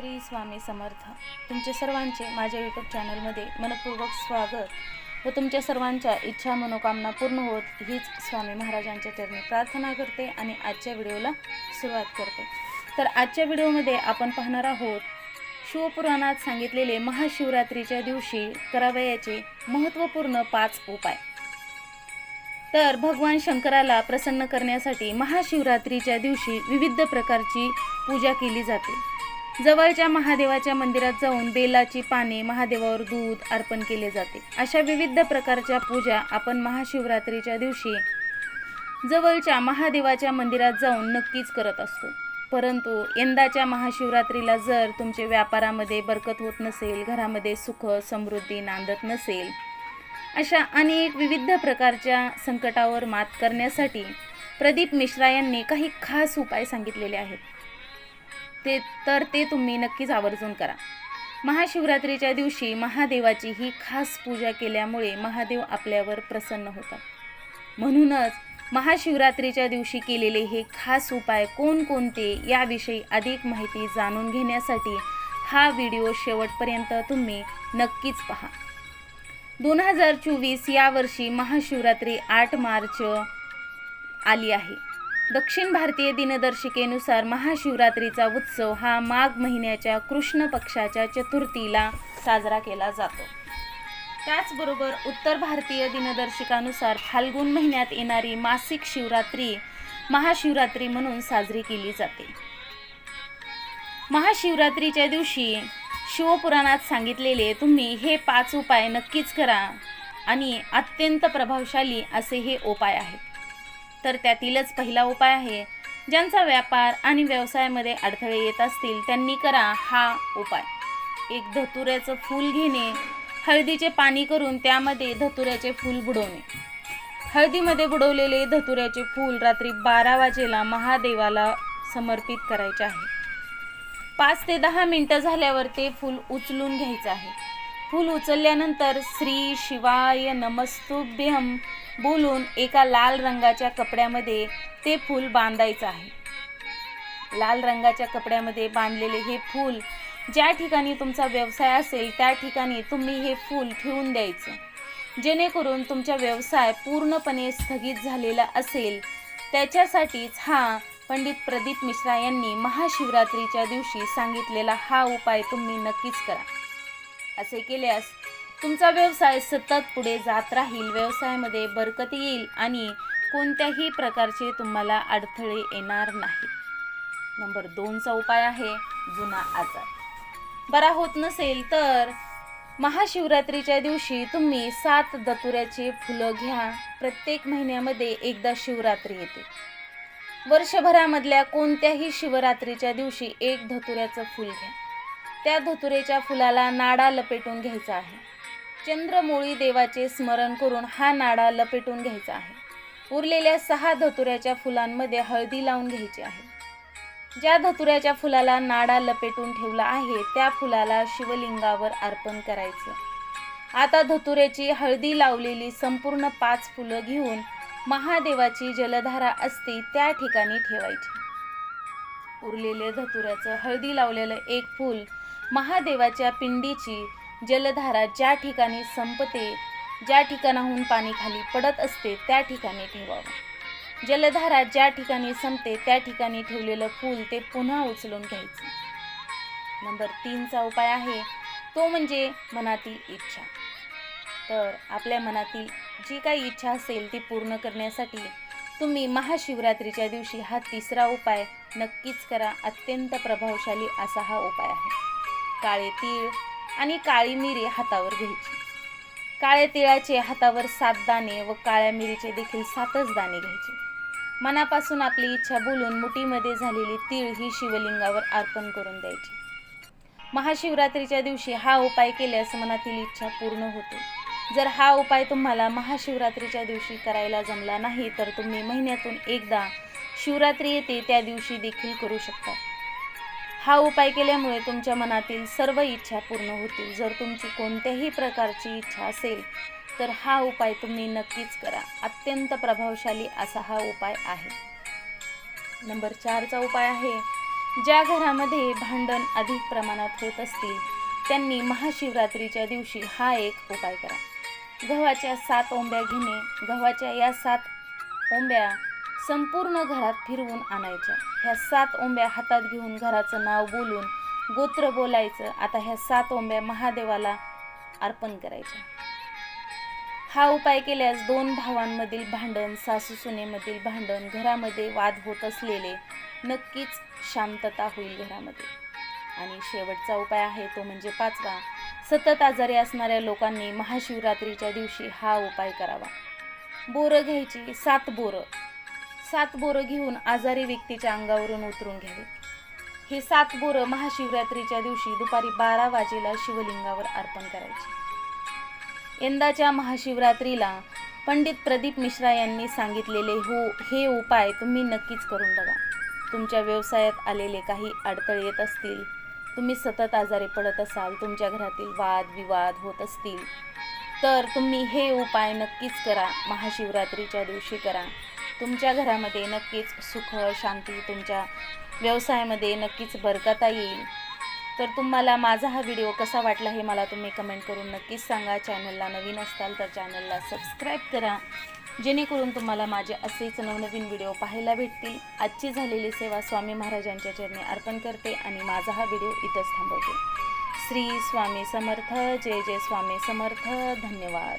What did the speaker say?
श्री स्वामी समर्थ तुमचे सर्वांचे माझ्या यूट्यूब चॅनलमध्ये मनपूर्वक स्वागत व तुमच्या सर्वांच्या इच्छा मनोकामना पूर्ण होत हीच स्वामी महाराजांच्या चरणी प्रार्थना करते आणि आजच्या व्हिडिओला सुरुवात करते. तर आजच्या व्हिडिओमध्ये आपण पाहणार आहोत शिवपुराणात सांगितलेले महाशिवरात्रीच्या दिवशी करावयाचे महत्त्वपूर्ण पाच उपाय. तर भगवान शंकराला प्रसन्न करण्यासाठी महाशिवरात्रीच्या दिवशी विविध प्रकारची पूजा केली जाते. जवळच्या महादेवाच्या मंदिरात जाऊन बेलाची पाने महादेवावर दूध अर्पण केले जाते. अशा विविध प्रकारच्या पूजा आपण महाशिवरात्रीच्या दिवशी जवळच्या महादेवाच्या मंदिरात जाऊन नक्कीच करत असतो. परंतु यंदाच्या महाशिवरात्रीला जर तुमचे व्यापारामध्ये बरकत होत नसेल घरामध्ये सुख समृद्धी नांदत नसेल अशा अनेक विविध प्रकारच्या संकटावर मात करण्यासाठी प्रदीप मिश्रा यांनी काही खास उपाय सांगितलेले आहेत. ते तर ते तुम्ही नक्कीच आवर्जून करा. महाशिवरात्रीच्या दिवशी महादेवाची ही खास पूजा केल्यामुळे महादेव आपल्यावर प्रसन्न होतात. म्हणूनच महाशिवरात्रीच्या दिवशी केलेले हे खास उपाय कोणकोणते याविषयी अधिक माहिती जाणून घेण्यासाठी हा व्हिडिओ शेवटपर्यंत तुम्ही नक्कीच पहा. दोन हजार चोवीस यावर्षी महाशिवरात्री आठ मार्च आली आहे. दक्षिण भारतीय दिनदर्शिकेनुसार महाशिवरात्रीचा उत्सव हा माघ महिन्याच्या कृष्ण पक्षाच्या चतुर्थीला साजरा केला जातो. त्याचबरोबर उत्तर भारतीय दिनदर्शिकानुसार फाल्गुन महिन्यात येणारी मासिक शिवरात्री महाशिवरात्री म्हणून साजरी केली जाते. महाशिवरात्रीच्या दिवशी शिवपुराणात सांगितलेले तुम्ही हे पाच उपाय नक्कीच करा आणि अत्यंत प्रभावशाली असे हे उपाय आहेत. तर त्यातीलच पहिला उपाय आहे. ज्यांचा व्यापार आणि व्यवसायामध्ये अडथळे येत असतील त्यांनी करा हा उपाय. एक धतुऱ्याचं फूल घेणे हळदीचे पाणी करून त्यामध्ये धतुऱ्याचे फूल बुडवणे. हळदीमध्ये बुडवलेले धतुऱ्याचे फूल रात्री बारा वाजेला महादेवाला समर्पित करायचे आहे. पाच ते दहा मिनटं झाल्यावर ते फूल उचलून घ्यायचं आहे. फूल उचलल्यानंतर श्री शिवाय नमस्तुभ्यम बोलून एका लाल रंगाच्या कपड्यामध्ये ते फूल बांधायचं आहे. लाल रंगाच्या कपड्यामध्ये बांधलेले हे फूल ज्या ठिकाणी तुमचा व्यवसाय असेल त्या ठिकाणी तुम्ही हे फूल ठेवून द्यायचं. जेणेकरून तुमचा व्यवसाय पूर्णपणे स्थगित झालेला असेल. त्याच्यासाठीच हा पंडित प्रदीप मिश्रा यांनी महाशिवरात्रीच्या दिवशी सांगितलेला हा उपाय तुम्ही नक्कीच करा. असे केल्यास तुमचा व्यवसाय सतत पुढे जात राहील व्यवसायामध्ये बरकत येईल आणि कोणत्याही प्रकारचे तुम्हाला अडथळे येणार नाही. नंबर दोनचा उपाय आहे जुना आजार. बरा होत नसेल तर महाशिवरात्रीच्या दिवशी तुम्ही सात दतुऱ्याचे फुलं घ्या. प्रत्येक महिन्यामध्ये एकदा शिवरात्री येते. वर्षभरामधल्या कोणत्याही शिवरात्रीच्या दिवशी एक धतुऱ्याचं फुल घ्या. त्या धतुरेच्या फुलाला नाडा लपेटून घ्यायचा आहे. चंद्रमोळी देवाचे स्मरण करून हा नाडा लपेटून घ्यायचा आहे. उरलेल्या सहा धतुऱ्याच्या फुलांमध्ये हळदी लावून घ्यायची आहे. ज्या धतुऱ्याच्या फुलाला नाडा लपेटून ठेवला आहे त्या फुलाला शिवलिंगावर अर्पण करायचं. आता धतुऱ्याची हळदी लावलेली संपूर्ण पाच फुलं घेऊन महादेवाची जलधारा असते त्या ठिकाणी ठेवायची. उरलेले धतुऱ्याचं हळदी लावलेलं एक फूल महादेवाच्या पिंडीची जलधारा ज्या ठिकाणी संपते ज्या ठिकाणाहून पाणी खाली पडत असते त्या ठिकाणी ठेवावं. जलधारा ज्या ठिकाणी संपते त्या ठिकाणी ठेवलेलं फूल ते पुन्हा उचलून घ्यायचं. नंबर तीनचा उपाय आहे तो म्हणजे मनातील इच्छा. तर आपल्या मनातील जी काही इच्छा असेल ती पूर्ण करण्यासाठी तुम्ही महाशिवरात्रीच्या दिवशी हा तिसरा उपाय नक्कीच करा. अत्यंत प्रभावशाली असा हा उपाय आहे. काळे तीळ आणि काळी मिरी हातावर घ्यायची. काळ्या तिळाचे हातावर सात दाणे व काळ्या मिरीचे देखील सातच दाणे घ्यायचे. मनापासून आपली इच्छा बोलून मुठीमध्ये झालेली तीळ ही शिवलिंगावर अर्पण करून द्यायची. महाशिवरात्रीच्या दिवशी हा उपाय केल्यास मनातील इच्छा पूर्ण होते. जर हा उपाय तुम्हाला महाशिवरात्रीच्या दिवशी करायला जमला नाही तर तुम्ही महिन्यातून एकदा शिवरात्री येते त्या दिवशी देखील करू शकता. हा उपाय केल्यामुळे तुमच्या मनातील सर्व इच्छा पूर्ण होतील. जर तुमची कोणत्याही प्रकारची इच्छा असेल तर हा उपाय तुम्ही नक्कीच करा. अत्यंत प्रभावशाली असा हा उपाय आहे. नंबर चारचा उपाय आहे ज्या घरामध्ये भांडण अधिक प्रमाणात होत असतील त्यांनी महाशिवरात्रीच्या दिवशी हा एक उपाय करा. गव्हाच्या सात ओंब्या घेणे गव्हाच्या या सात ओंब्या संपूर्ण घरात फिरवून आणायच्या ह्या सात ओंब्या हातात घेऊन घराचं नाव बोलून गोत्र बोलायचं. आता ह्या सात ओंब्या महादेवाला अर्पण करायच्या हा उपाय केल्यास दोन भावांमधील भांडण सासू सुनेमधील भांडण घरामध्ये वाद होत असलेले नक्कीच शांतता होईल घरामध्ये. आणि शेवटचा उपाय आहे तो म्हणजे पाचवा. सतत आजारी असणाऱ्या लोकांनी महाशिवरात्रीच्या दिवशी हा उपाय करावा. बोरं घ्यायची सात बोरं. सात बोरं घेऊन आजारी व्यक्तीच्या अंगावरून उतरून घ्यावे. हे सात बोरं महाशिवरात्रीच्या दिवशी दुपारी बारा वाजेला शिवलिंगावर अर्पण करायचे. यंदाच्या महाशिवरात्रीला पंडित प्रदीप मिश्रा यांनी सांगितलेले हो हे उपाय तुम्ही नक्कीच करून बघा. तुमच्या व्यवसायात आलेले काही अडथळे येत असतील तुम्ही सतत आजारी पडत असाल तुमच्या घरातील वाद विवाद होत असतील तर तुम्ही हे उपाय नक्कीच करा. महाशिवरात्रीच्या दिवशी करा. तुमच्या घरामध्ये नक्कीच सुख शांती तुमच्या व्यवसायामध्ये नक्कीच बरकता येईल. तर तुम्हाला माझा हा व्हिडिओ कसा वाटला हे मला तुम्ही कमेंट करून नक्कीच सांगा. चॅनलला नवीन असताल तर चॅनलला सबस्क्राईब करा. जेणेकरून तुम्हाला माझे असेच नवनवीन व्हिडिओ पाहायला भेटतील. आजची झालेली सेवा स्वामी महाराजांच्या चरणी अर्पण करते आणि माझा हा व्हिडिओ इथंच थांबवते. श्री स्वामी समर्थ. जय जय स्वामी समर्थ. धन्यवाद.